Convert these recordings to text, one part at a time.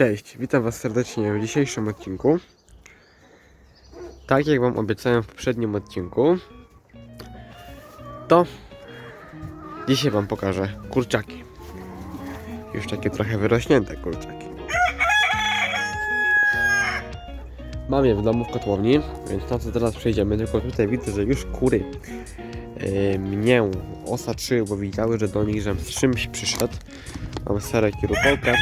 Cześć, witam Was serdecznie w dzisiejszym odcinku. Tak jak Wam obiecałem w poprzednim odcinku, to dzisiaj Wam pokażę kurczaki. Już takie trochę wyrośnięte kurczaki. Mam je w domu w kotłowni, więc na co teraz przejdziemy, tylko tutaj widzę, że już kury yy, mnie osaczyły, bo widziały, że do nich żem z czymś przyszedł. Mam serek i rukolkę.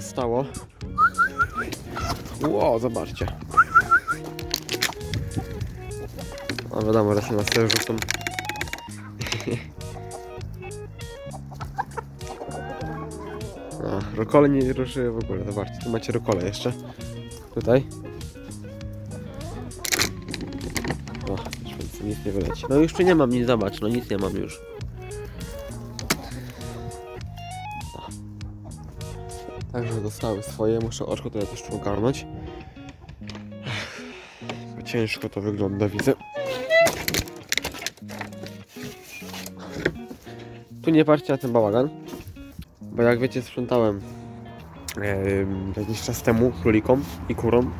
Zostało. Ło, zobaczcie. No wiadomo, że się na ster rzucą. No, rokole nie ruszyły w ogóle, zobaczcie, tu macie rokole jeszcze. Tutaj. O, już nic nie wyleci. No już tu nie mam nic, zobacz, no nic nie mam już. Także dostały swoje, muszę oczko tutaj też ogarnąć. Ciężko to wygląda, widzę. Tu nie patrzcie na ten bałagan, bo jak wiecie sprzątałem em, jakiś czas temu królikom i kurom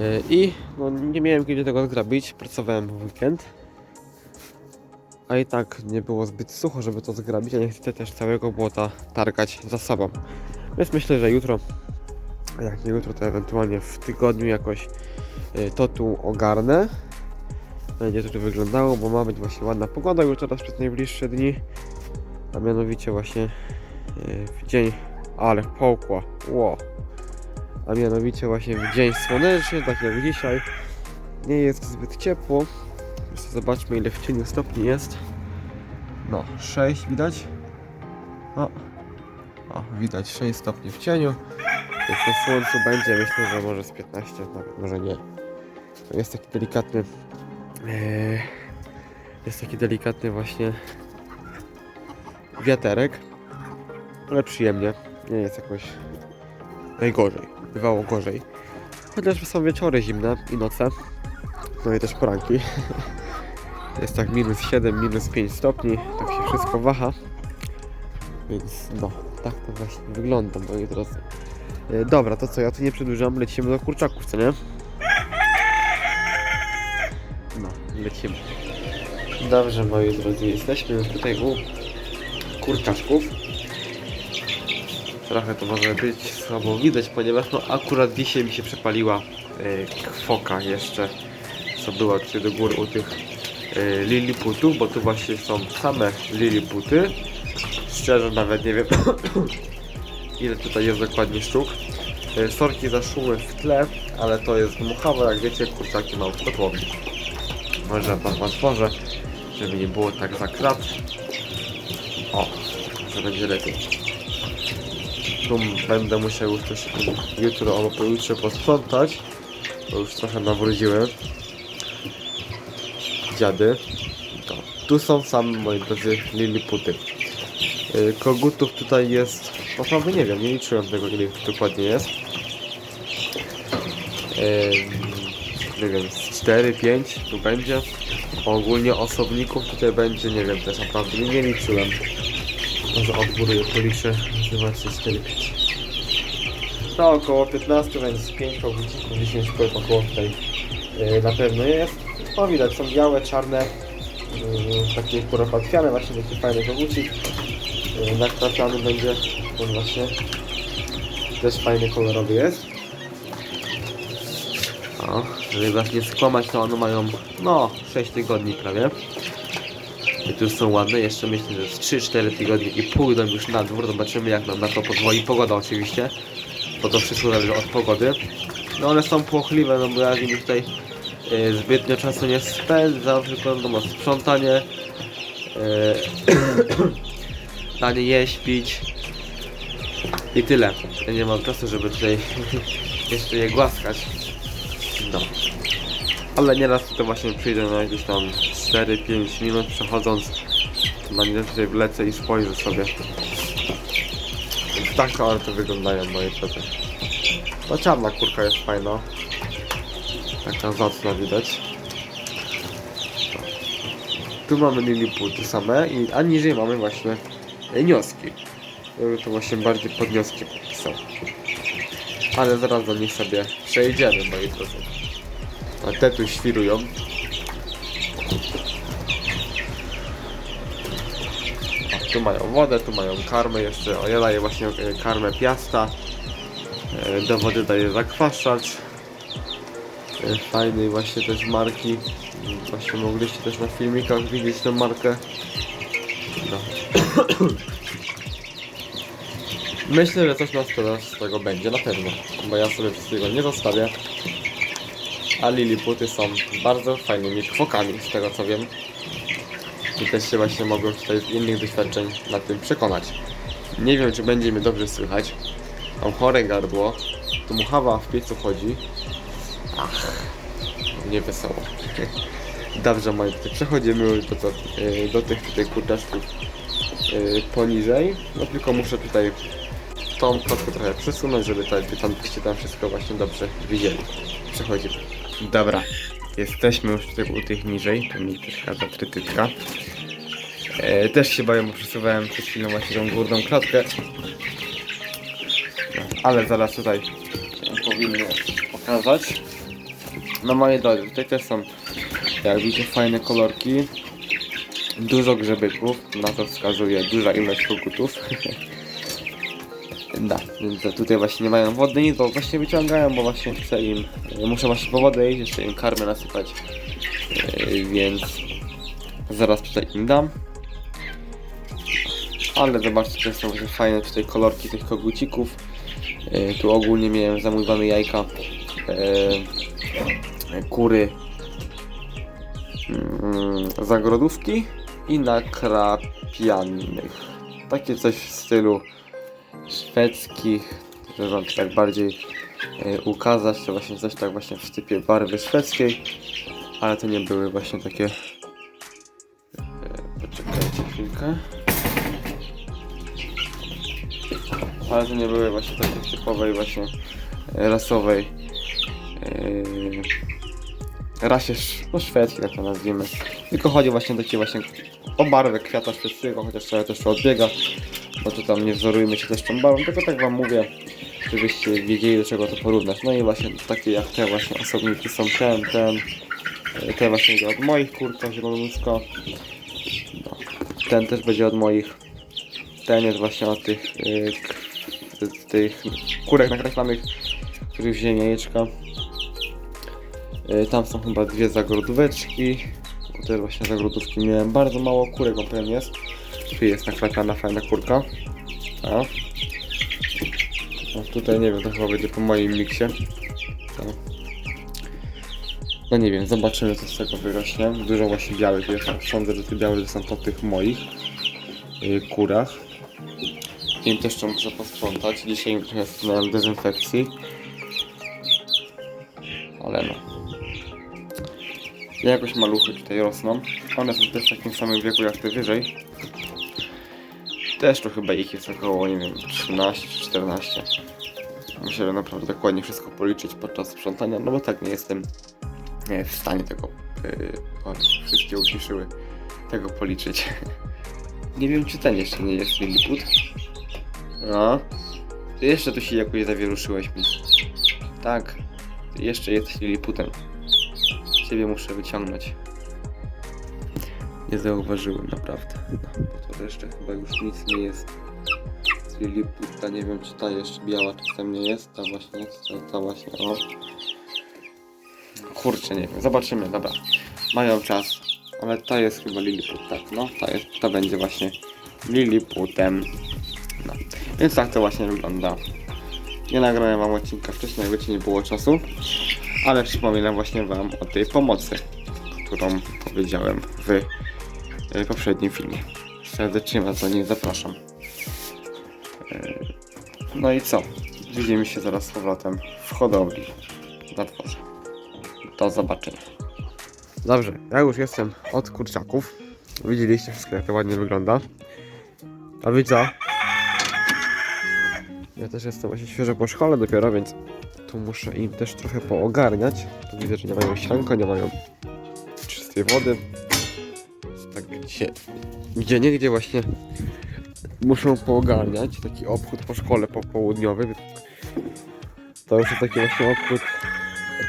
E, i no, nie miałem kiedy tego zrobić, pracowałem w weekend a i tak nie było zbyt sucho, żeby to zgrabić, a nie chcę też całego błota targać za sobą. Więc myślę, że jutro, jak nie jutro, to ewentualnie w tygodniu jakoś y, to tu ogarnę. Będzie to tu wyglądało, bo ma być właśnie ładna pogoda już teraz przez najbliższe dni. A mianowicie właśnie y, w dzień, ale połkła, ło. A mianowicie właśnie w dzień słoneczny, tak jak dzisiaj, nie jest zbyt ciepło. Zobaczmy ile w cieniu stopni jest. No, 6 widać. O, o, widać 6 stopni w cieniu. Jak na słońcu będzie, myślę, że może z 15, nawet może nie. To Jest taki delikatny. e, jest taki delikatny właśnie wiaterek. Ale przyjemnie. Nie jest jakoś najgorzej. Bywało gorzej. Chociaż są wieczory zimne i noce. No i też poranki. Jest tak minus 7, minus 5 stopni, tak się wszystko waha. Więc no, tak to właśnie wygląda, moi drodzy. E, Dobra, to co, ja tu nie przedłużam, lecimy do kurczaków, co nie? No, lecimy. Dobrze, moi drodzy, jesteśmy już tutaj u kurczaczków. Trochę to może być słabo widać, ponieważ no akurat dzisiaj mi się przepaliła kwoka jeszcze, co była tutaj do góry u tych liliputów, bo tu właśnie są same liliputy. Szczerze nawet nie wiem ile tutaj jest dokładnie sztuk. E, Sorki zaszły w tle, ale to jest dmuchawe, jak wiecie, kurczaki mam w kotłowni. Może wam otworzę, żeby nie było tak za krat. O, że będzie lepiej. Tu będę musiał już coś jutro albo pojutrze posprzątać, bo już trochę nawróciłem dziady. To. Tu są same, moi drodzy, liliputy. Yy, Kogutów tutaj jest, naprawdę nie wiem, nie liczyłem tego, ile ich dokładnie jest. Nie wiem, 4, 5 tu będzie. Ogólnie osobników tutaj będzie, nie wiem, też naprawdę nie, liczyłem. Może od góry policzę, zobaczcie, 4, 5. No około 15, więc 5 kogutników, 10 kołek około tutaj yy, na pewno jest. O widać, są białe, czarne, yy, takie kuropatwiane, właśnie taki fajny kogucik. Yy, nakrapiany będzie, on właśnie też fajny, kolorowy jest. O, żeby was nie skłamać, to one mają, no, 6 tygodni prawie. I tu są ładne, jeszcze myślę, że z 3-4 tygodnie i pójdą już na dwór, zobaczymy jak nam na to pozwoli pogoda oczywiście, bo to wszystko zależy od pogody. No one są płochliwe, no bo ja z nimi tutaj e, zbytnio czasu nie spędzam, tylko no, sprzątanie, e, danie jeść, pić i tyle. Ja nie mam czasu, żeby tutaj jeszcze je głaskać. No. Ale nieraz to właśnie przyjdę na jakieś tam 4-5 minut przechodząc, to na nie tutaj wlecę i spojrzę sobie. Tak one to wyglądają moje drodzy. No czarna kurka jest fajna. Taka zacna widać. Tu mamy liliputy same, i, a niżej mamy właśnie nioski. to, właśnie bardziej podnioski podpisał. Ale zaraz do nich sobie przejdziemy, moi drodzy. A te tu świrują. Tu mają wodę, tu mają karmę jeszcze. O, ja daję właśnie e, karmę piasta. E, Do wody daję zakwaszacz. E, Fajnej właśnie też marki. Właśnie mogliście też na filmikach widzieć tę markę. No. Myślę, że coś na sprzedaż z tego będzie, na pewno. Bo ja sobie wszystkiego nie zostawię. A Liliputy są bardzo fajnymi kwokami, z tego co wiem. I też się właśnie mogłem tutaj z innych doświadczeń na tym przekonać. Nie wiem, czy będzie mnie dobrze słychać. Mam chore gardło. Tu muchawa w piecu chodzi. Ach, nie wesoło. Dobrze, moi drodzy, przechodzimy już do, do, e, do tych tutaj kurczaszków e, poniżej. No tylko muszę tutaj tą kotkę trochę przesunąć, żeby tak, tam, byście tam wszystko właśnie dobrze widzieli. Przechodzimy. Dobra, jesteśmy już tutaj u tych niżej. Tu mi przeszkadza trytytka. E, też się bawię, bo przesuwałem przed chwilą właśnie tą górną klatkę. No, ale zaraz tutaj powinny pokazać. No moje drogie, tutaj też są, jak widzicie, fajne kolorki. Dużo grzebyków, na to wskazuje duża ilość kogutów. Da, więc tutaj właśnie nie mają wody, nic, bo właśnie wyciągają, bo właśnie chcę im, muszę właśnie po wodę iść, jeszcze im karmę nasypać, Yy, więc zaraz tutaj im dam. Ale zobaczcie, to są właśnie fajne tutaj kolorki tych kogucików. Yy, tu ogólnie miałem zamówione jajka yy, kury mm, zagrodówki i nakrapianych. Takie coś w stylu szwedzkich, żeby wam tak bardziej e, ukazać, to właśnie coś tak właśnie w typie barwy szwedzkiej, ale to nie były właśnie takie e, poczekajcie chwilkę ale to nie były właśnie takie typowej właśnie e, rasowej e, rasie no szwedzkiej, jak to nazwijmy tylko chodzi właśnie o takie właśnie o barwę kwiata szwedzkiego, chociaż trochę też to odbiega bo tu tam nie wzorujmy się też tą barwą, tylko tak wam mówię, żebyście wiedzieli do czego to porównać. No i właśnie takie jak te właśnie osobniki są ten, ten, e, ten właśnie od moich kurka zielonuska. No. Ten też będzie od moich. Ten jest właśnie od tych, yy, tych kurek nakreślanych, których wziąłem jajeczka. Yy, tam są chyba dwie zagrodóweczki. Też właśnie zagrodówki miałem bardzo mało kurek, bo pewnie jest. Tu jest naklepana fajna kurka. A. No, tutaj nie wiem, to chyba będzie po moim miksie. No. nie wiem, zobaczymy co z tego wyrośnie. Dużo właśnie białych jest. Sądzę, że te białe są po tych moich yy, kurach. Im też jeszcze muszę posprzątać. Dzisiaj trochę dezynfekcji. Ale no. Jakoś maluchy tutaj rosną. One są też w takim samym wieku jak te wyżej. Też to chyba ich jest około, nie wiem, 13-14. Muszę naprawdę dokładnie wszystko policzyć podczas sprzątania, no bo tak nie jestem w stanie tego. Yy, wszystkie uciszyły. Tego policzyć. nie wiem, czy ten jeszcze nie jest Lilliput. No. Ty jeszcze tu się jakoś zawieruszyłeś. Tak. Ty jeszcze jesteś Lilliputem. Ciebie muszę wyciągnąć. Nie zauważyłem naprawdę. No, bo to jeszcze chyba już nic nie jest. Liliputa, nie wiem czy ta jeszcze biała czasem nie jest. Ta właśnie, ta, ta właśnie, o. Kurczę, nie wiem. Zobaczymy, dobra. Mają czas. Ale ta jest chyba Lilliput, tak, no. Ta, jest, ta będzie właśnie Lilliputem. No. Więc tak to właśnie wygląda. Nie nagrałem wam odcinka wcześniej, jak wiecie, nie było czasu. Ale przypominam właśnie wam o tej pomocy, którą powiedziałem w e, poprzednim filmie. Serdecznie was do niej zapraszam. E, No i co? Widzimy się zaraz z powrotem w hodowli na dworze. Do zobaczenia. Dobrze, ja już jestem od kurczaków. Widzieliście wszystko jak to ładnie wygląda. A wy co? Ja też jestem właśnie świeżo po szkole dopiero, więc tu muszę im też trochę poogarniać. Tu widzę, że nie mają sianka, nie mają czystej wody. Tak gdzie, gdzie nie gdzie właśnie muszę poogarniać. Taki obchód po szkole popołudniowy. To już jest taki właśnie obchód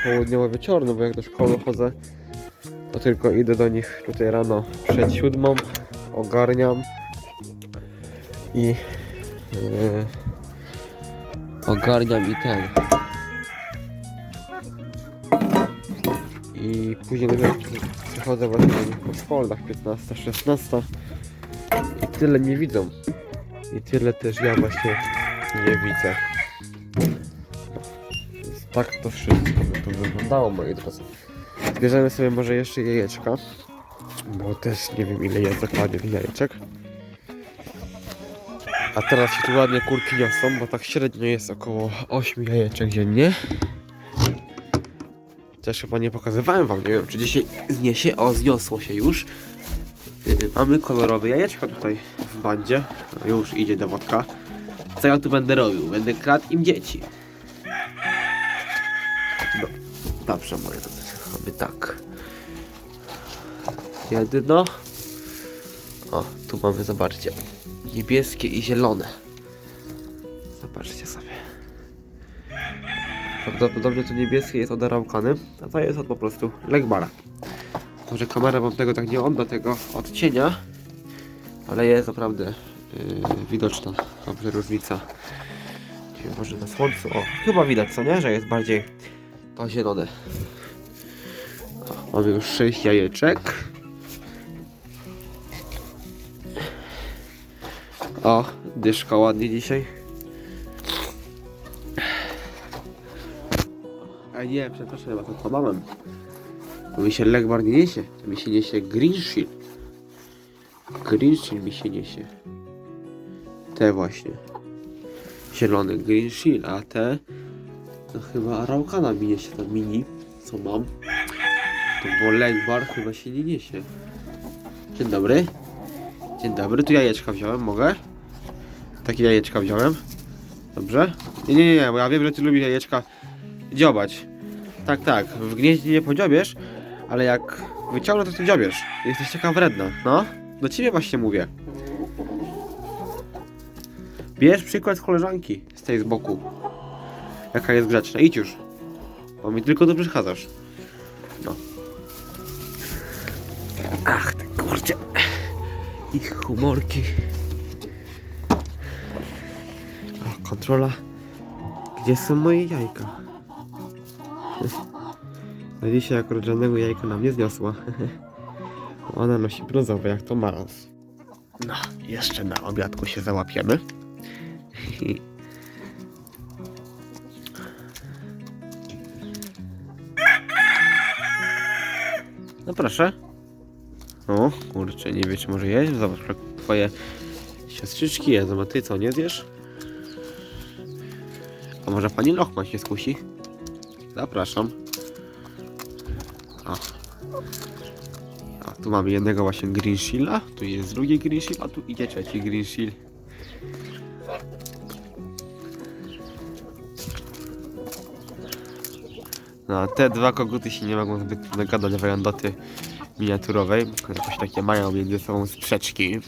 południowy wieczorny, bo jak do szkoły chodzę, to tylko idę do nich tutaj rano przed siódmą, ogarniam i yy, ogarniam i ten. I później dopiero przychodzę właśnie po szkołach 15, 16 i tyle nie widzą. I tyle też ja właśnie nie widzę. Więc tak to wszystko by to wyglądało moi drodzy. Zbierzemy sobie może jeszcze jajeczka, bo też nie wiem ile jest dokładnie tych jajeczek. A teraz się tu ładnie kurki niosą, bo tak średnio jest około 8 jajeczek dziennie. Też chyba nie pokazywałem wam, nie wiem czy dzisiaj zniesie, o zniosło się już. Yy, mamy kolorowe jajeczka tutaj w bandzie. No, już idzie dowodka. Co ja tu będę robił? Będę kradł im dzieci. No, dobrze moje drodzy, mamy tak. Jedno. O, tu mamy, zobaczcie. Niebieskie i zielone. Zobaczcie sobie. Prawdopodobnie to niebieskie jest od Araukany, a to jest od po prostu Legbara. Może kamera wam tego tak nie odda, tego odcienia, ale jest naprawdę yy, widoczna dobrze różnica. Może na słońcu, o, chyba widać co nie, że jest bardziej to zielone. Mamy już 6 jajeczek. O, dyszka ładnie dzisiaj. Nie, przepraszam, chyba to kłamałem. To mi się Legbar nie niesie, to mi się niesie Green Shield. Green Shield mi się niesie. Te właśnie. Zielony Green Shield, a te to chyba Araukana mi niesie, ta mini, co mam. To bo Legbar chyba się nie niesie. Dzień dobry. Dzień dobry, tu jajeczka wziąłem, mogę? Takie jajeczka wziąłem. Dobrze? Nie, nie, nie, bo ja wiem, że ty lubisz jajeczka dziobać. Tak, tak, w gnieździe nie podziobiesz, ale jak wyciągnę, to ty dziobiesz. Jesteś taka wredna, no. Do ciebie właśnie mówię. Bierz przykład z koleżanki, z tej z boku. Jaka jest grzeczna, idź już. Bo mi tylko tu przeszkadzasz. No. Ach, ty kurczę. Ich humorki. O, kontrola. Gdzie są moje jajka? No dzisiaj akurat żadnego jajka nam nie zniosła. Ona nosi brązowe jak to maraz. No, jeszcze na obiadku się załapiemy. No proszę. O, kurczę, nie wiesz, czy może jeść? Zobacz, twoje siostrzyczki jedzą, a ty co, nie zjesz? A może pani Lochman się skusi? Zapraszam. Tu mamy jednego właśnie Green Shielda, tu jest drugi Green Shield, a tu idzie trzeci Green Shield. No, te dwa koguty się nie mogą zbyt nagadać w Jandoty miniaturowej. Jakoś takie mają między sobą sprzeczki.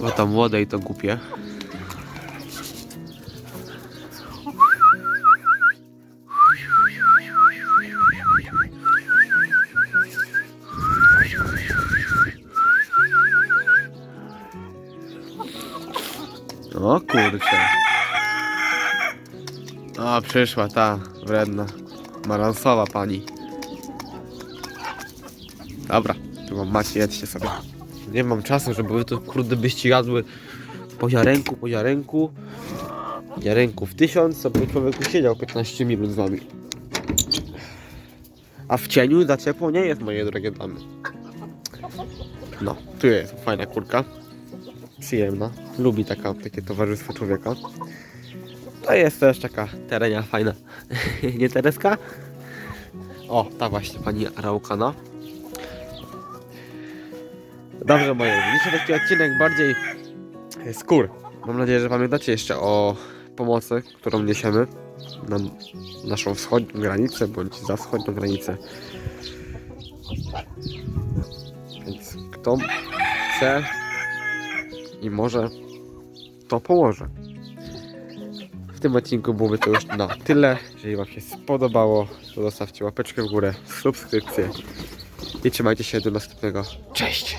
Bo to młode i to głupie. Kurczę. O, przyszła ta wredna, maransowa pani. Dobra, tu mam macie, jedzcie sobie. Nie mam czasu, żeby to kurde byście jadły po ziarenku, po ziarenku. Ziarenku w tysiąc, to by człowiek siedział 15 minut z wami. A w cieniu za ciepło nie jest, moje drogie damy. No, tu jest fajna kurka. Przyjemna. Lubi taka, takie towarzystwo człowieka. To jest też taka terenia fajna. nie Tereska? O, ta właśnie pani Raukana. Dobrze moje, dzisiaj taki odcinek bardziej e, skór. Mam nadzieję, że pamiętacie jeszcze o pomocy, którą niesiemy na naszą wschodnią granicę, bądź za wschodnią granicę. Więc kto chce i może to położę. W tym odcinku byłoby to już na tyle. Jeżeli Wam się spodobało, to zostawcie łapeczkę w górę, subskrypcję i trzymajcie się do następnego. Cześć!